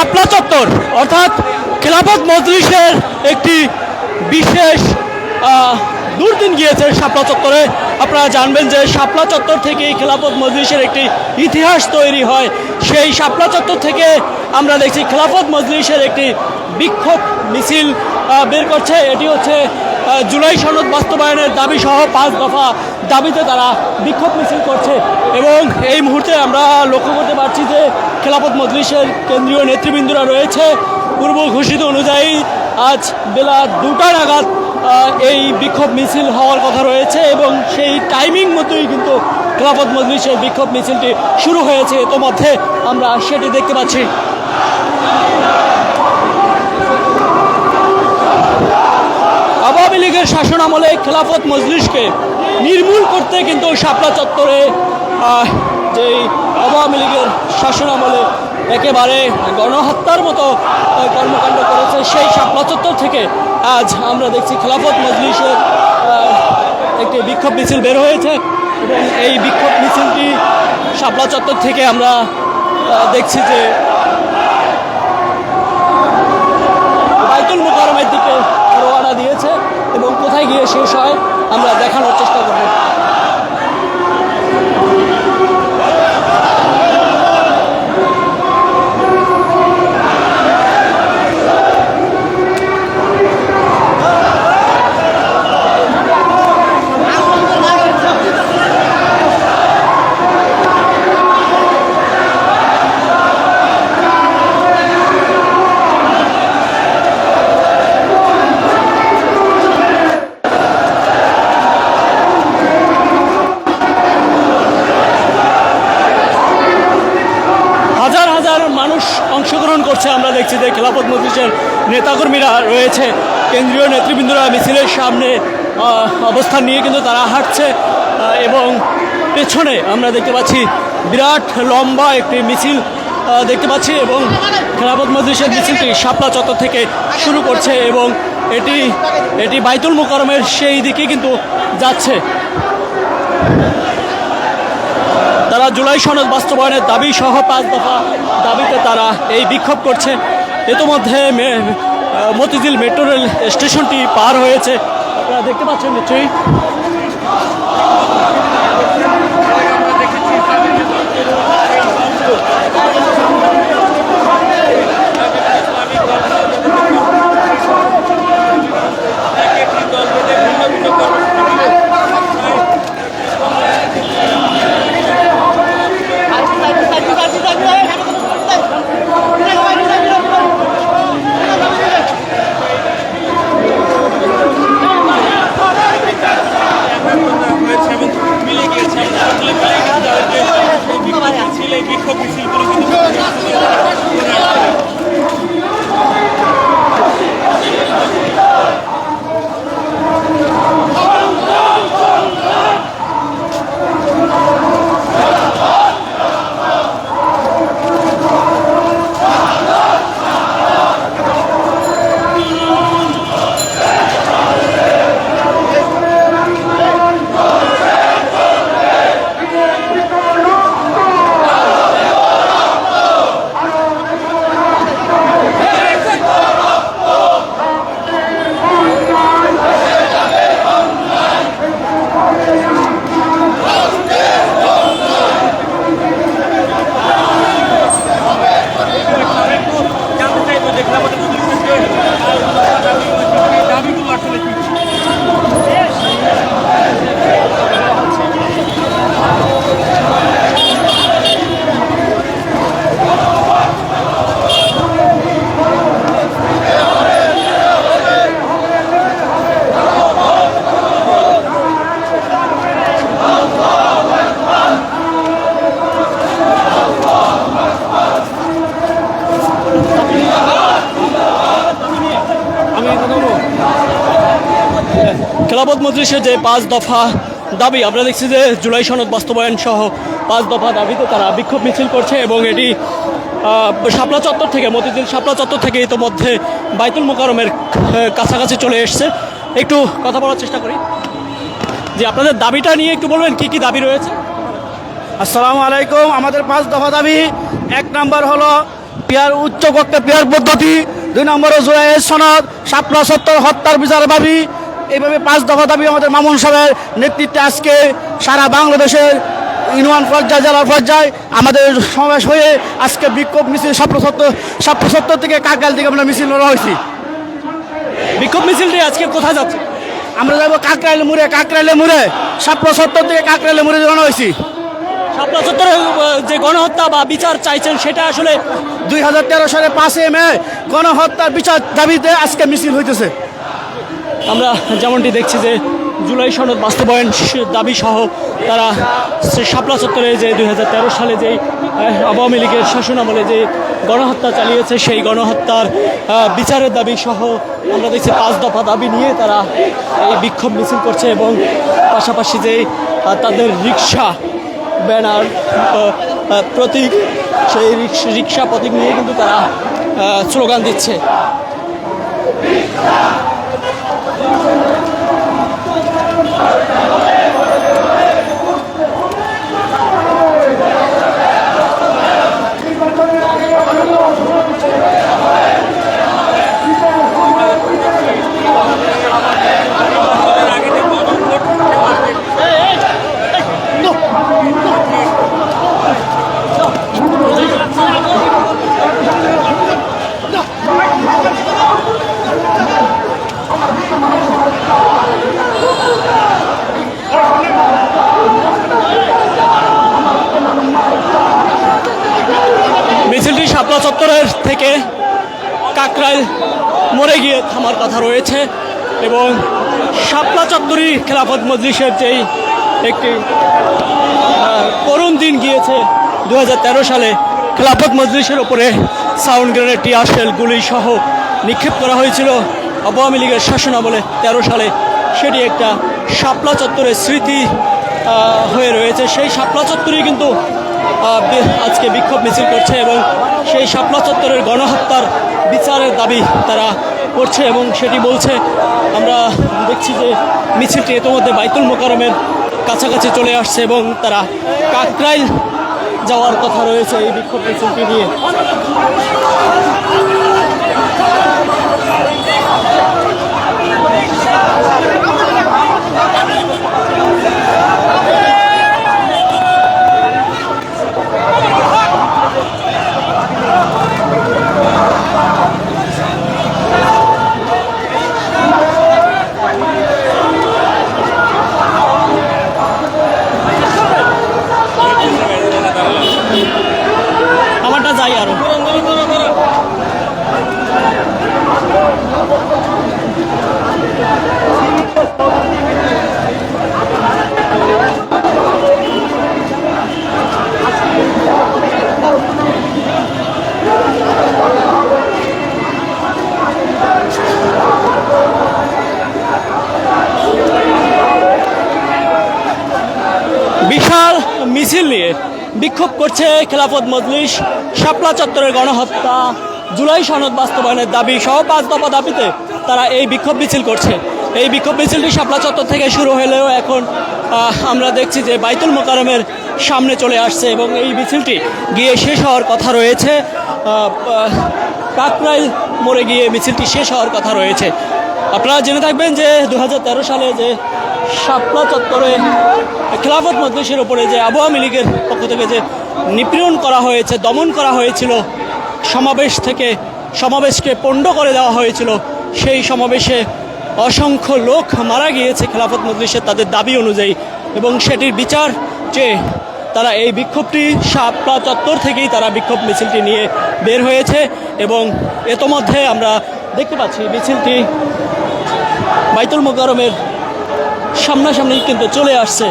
শাপলা চত্বর, অর্থাৎ খেলাফত মজলিসের একটি বিশেষ দুর্দিন গিয়েছে শাপলা চত্বরে। আপনারা জানবেন যে শাপলা চত্বর থেকে খেলাফত মজলিসের একটি ইতিহাস তৈরি হয়। সেই শাপলা চত্বর থেকে আমরা দেখছি খেলাফত মজলিসের একটি বিক্ষোভ মিছিল বের করছে। এটি হচ্ছে জুলাই সনদ বাস্তবায়নের দাবি সহ পাঁচ দফা দাবিতে তারা বিক্ষোভ মিছিল করছে এবং এই মুহূর্তে আমরা লক্ষ্য করতে পারছি যে খেলাফত মজলিসের কেন্দ্রীয় নেতৃবৃন্দরা রয়েছে। পূর্ব ঘোষিত অনুযায়ী আজ বেলা দুটা নাগাদ এই বিক্ষোভ মিছিল হওয়ার কথা রয়েছে এবং সেই টাইমিং মতোই কিন্তু খেলাফত মজলিসের বিক্ষোভ মিছিলটি শুরু হয়েছে। ইতোমধ্যে আমরা সেটি দেখতে পাচ্ছি। আওয়ামী লীগের শাসন আমলে খেলাফত মজলিসকে নির্মূল করতে কিন্তু শাপলা চত্বরে যেই আওয়ামী লীগের শাসন আমলে একেবারে গণহত্যার মতো কর্মকাণ্ড করেছে, সেই শাপলা চত্বর থেকে আজ আমরা দেখছি খেলাফত মজলিসের একটি বিক্ষোভ মিছিল বের হয়েছে এবং এই বিক্ষোভ মিছিলটি শাপলা চত্বর থেকে আমরা দেখছি যে বাইতুল মুকারমের দিকে কোথায় গিয়ে শেষ হয় আমরা দেখানোর চেষ্টা করব হাজার হাজার মানুষ অংশগ্রহণ যে খেলাফত মজলিসের নেতাকর্মীরা রয়েছে। কেন্দ্রীয় নেতৃবৃন্দরা মিছিলের সামনে অবস্থান নিয়ে কিন্তু তারা হাঁটছে এবং পেছনে আমরা দেখতে পাচ্ছি বিরাট লম্বা একটি মিছিল দেখতে পাচ্ছি এবং খেলাফত মজলিসের মিছিলটি শাপলা চত্বর থেকে শুরু করছে এবং এটি এটি বাইতুল মোকারমের সেই দিকে কিন্তু যাচ্ছে। তারা জুলাই সনদ বাস্তবায়নের দাবি সহ পাঁচ দফা দাবিতে তারা এই বিক্ষোভ করছে। ইতোমধ্যে মতিঝিল মেট্রো রেল স্টেশনটি পার হয়েছে। আপনারা দেখতে পাচ্ছেন নিশ্চয়ই কথা মজলিসের যে পাঁচ দফা দাবি, আমরা দেখছি যে জুলাই সনদ বাস্তবায়ন সহ পাঁচ দফা দাবিতে তারা বিক্ষোভ মিছিল করছে এবং এটি শাপলা চত্বর থেকে, মতিঝিল শাপলা চত্বর থেকে ইতোমধ্যে বাইতুল মোকারমের কাছাকাছি চলে এসছে। একটু কথা বলার চেষ্টা করি। যে আপনাদের দাবিটা নিয়ে একটু বলবেন, কি কি দাবি রয়েছে? আসসালামু আলাইকুম। আমাদের পাঁচ দফা দাবি, এক নাম্বার হলো পিয়ার, উচ্চ কক্ষে পিয়ার পদ্ধতি। দুই নম্বরে জুলাইয়ের সনদ শাপলা সত্তর, হত্যার বিচার দাবি। এইভাবে পাঁচ দফা দাবি আমাদের মামুন সাহেবের নেতৃত্বে আজকে সারা বাংলাদেশের ইউনিয়ন পর্যায়ে, জেলার পর্যায়ে আমাদের সমাবেশ হয়ে আজকে বিক্ষোভ মিছিল শাপলা সত্তর শাপলা সত্তর থেকে কাকাল থেকে আমরা মিছিল করা হয়েছি। বিক্ষোভ মিছিলটি আজকে কোথায় যাচ্ছে? আমরা যাব কাকরাইলে মুড়ে কাকরাইলে মুড়ে। শাপলা সত্তর থেকে কাকরাইলে মুড়ে জানানো হয়েছি। শাপলা সত্তরে যে গণহত্যা বা বিচার চাইছেন সেটা আসলে দুই হাজার তেরো সালে পাঁচে মে গণহত্যার বিচার দাবিতে আজকে মিছিল হইতেছে। আমরা যেমনটি দেখছি যে জুলাই সনদ বাস্তবায়ন দাবি সহ তারা সে শাপলা চত্বরে যে দুই হাজার তেরো সালে যেই আহ, আওয়ামী লীগের শাসনামলে যে গণহত্যা চালিয়েছে সেই গণহত্যার বিচারের দাবি সহ আমরা দেখছি পাঁচ দফা দাবি নিয়ে তারা এই বিক্ষোভ মিছিল করছে এবং পাশাপাশি যে তাদের রিক্সা ব্যানার প্রতীক সেই রিক্সা প্রতীক নিয়ে কিন্তু তারা স্লোগান দিচ্ছে আগে যে ভোট মিছিলটি শাপলা চত্বরের থেকে কাকরাইল মরে গিয়ে থামার কথা রয়েছে এবং শাপলা চত্বরই খেলাফত মজলিসের যেই একটি করুণ দিন গিয়েছে দু হাজার তেরো সালে, খেলাফত মজলিসের ওপরে সাউন্ড গ্রেনেড, টিয়ার শেল, গুলি সহ নিক্ষেপ করা হয়েছিল। আওয়ামী লীগের শাসনামলে তেরো সালে সেটি একটা শাপলা চত্বরের স্মৃতি হয়ে রয়েছে। সেই শাপলা চত্বরই কিন্তু আজকে বিক্ষোভ মিছিল করছে এবং সেই শাপলা চত্বরের গণহত্যার বিচারের দাবি তারা করছে এবং সেটি বলছে, আমরা দেখছি যে মিছিলটি ইতোমধ্যে বাইতুল মোকারমের কাছাকাছি চলে আসছে এবং তারা কাকরাইল যাওয়ার কথা রয়েছে এই বিক্ষোভ মিছিলটি নিয়ে আমারটা যাই আরও বিশাল মিছিল নিয়ে বিক্ষোভ করছে খেলাফত মজলিস। শাপলা চত্বরের গণহত্যা। জুলাই সনদ বাস্তবায়নের দাবি সহ পাঁচ দফা দাবিতে তারা এই বিক্ষোভ মিছিল করছে। এই বিক্ষোভ মিছিলটি শাপলা চত্বর থেকে শুরু হলেও এখন আমরা দেখছি যে বাইতুল মোকারমের সামনে চলে আসছে এবং এই মিছিলটি গিয়ে শেষ হওয়ার কথা রয়েছে। কাকরাইল মোড়ে গিয়ে মিছিলটি শেষ হওয়ার কথা রয়েছে। আপনারা জেনে থাকবেন যে দু হাজার তেরো সালে যে শাপলা চত্বরে খেলাফত মজলিসের উপরে যে আবহাওয়া লীগের পক্ষ থেকে যে নিপীড়ন করা হয়েছে, দমন করা হয়েছিল। সমাবেশ থেকে সমাবেশকে পণ্ড করে দেওয়া হয়েছিল। সেই সমাবেশে অসংখ্য লোক মারা গিয়েছে খেলাফত মজলিসের তাদের দাবি অনুযায়ী এবং সেটির বিচার চেয়ে তারা এই বিক্ষোভটি শাপলা চত্বর থেকেই তারা বিক্ষোভ মিছিলটি নিয়ে বের হয়েছে এবং এতমধ্যে আমরা দেখতে পাচ্ছি মিছিলটি বাইতুল মোকারমের সামনাসামনি কিন্তু চলে আসছে।